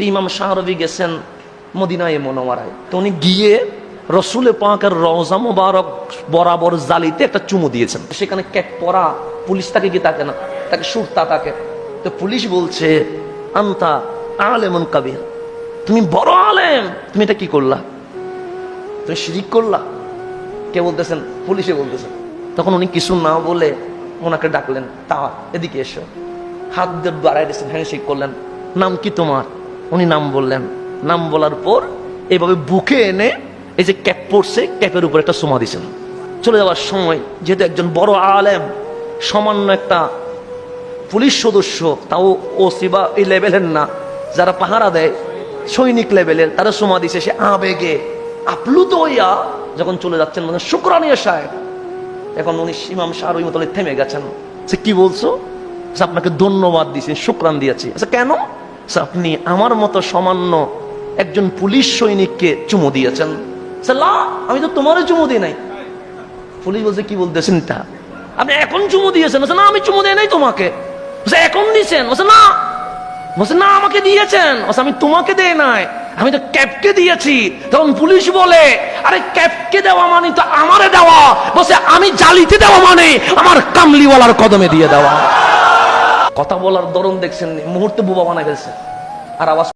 তো ইমাম শাহরবি গেছেন মদিনায় মনোমারায় তো উনি গিয়ে রসুলে পাকের রওজা মোবারক বরাবর জালিতে একটা চুমু দিয়েছেন। সেখানে ক্যাপ পরা পুলিশ তাকে কি তাকে না, তাকে সুরতা তাকে। তো পুলিশ বলছে, আন্তা আলেমন কাবির। তুমি বড় আলেম, তুমি এটা কি করলা? তুমি শিরিক করলা? কে বলতেছেন? পুলিশে বলতেছেন। তখন উনি কিছু না বলে ওনাকে ডাকলেন তা এদিকে এসো। হাত দিয়ে বাড়াই দিয়েছেন হ্যান্ডশেক করলেন। নাম কি তোমার? উনি নাম বললেন। নাম বলার পর এভাবে বুকে এনে এই যে ক্যাপ পড়ছে, ক্যাপের উপর একটা সোমা দিয়েছেন চলে যাওয়ার সময় যেহেতু একজন বড় আলেম, সামান্য একটা পুলিশ সদস্য, তাও ওসি বা এই লেভেলের না, যারা পাহারা দেয়, সৈনিক লেভেলের, তারা সোমা দিছে, সে আবেগে আপ্লুত হইয়া যখন চলে যাচ্ছেন মানে শুক্রানিয়া সাহেব। এখন উনি ইমাম শাহ মতো থেমে গেছেন। সে কি বলছো? আপনাকে ধন্যবাদ দিয়েছি শুক্রান দিয়েছি। আচ্ছা কেন? আপনি আমার মতো সামান্য একজন পুলিশ সৈনিককে চুমু দিয়েছেন। লা আমি তো তোমারও চুমু দিই নাই। পুলিশ বলছে কি বলতেছেন তা? আপনি এখন চুমু দিয়েছেন। না আমি চুমু দিই নাই তোমাকে। এখন দিয়েছেন বলছে না। বলছে না আমাকে দিয়েছেন। বলছে, আমি তোমাকে দেই নাই। আমি তো ক্যাপকে দিয়েছি। তখন পুলিশ বলে আরে ক্যাপকে দেওয়া মানে তো আমারে দেওয়া। বলছে আমি জালিতে দেওয়া মানে আমার কামলিওয়ালার কদমে দিয়ে দেওয়া। কথা বলার দরুন দেখছেন মুহূর্তে বোবা বানা ফেলছে। আর আওয়াজ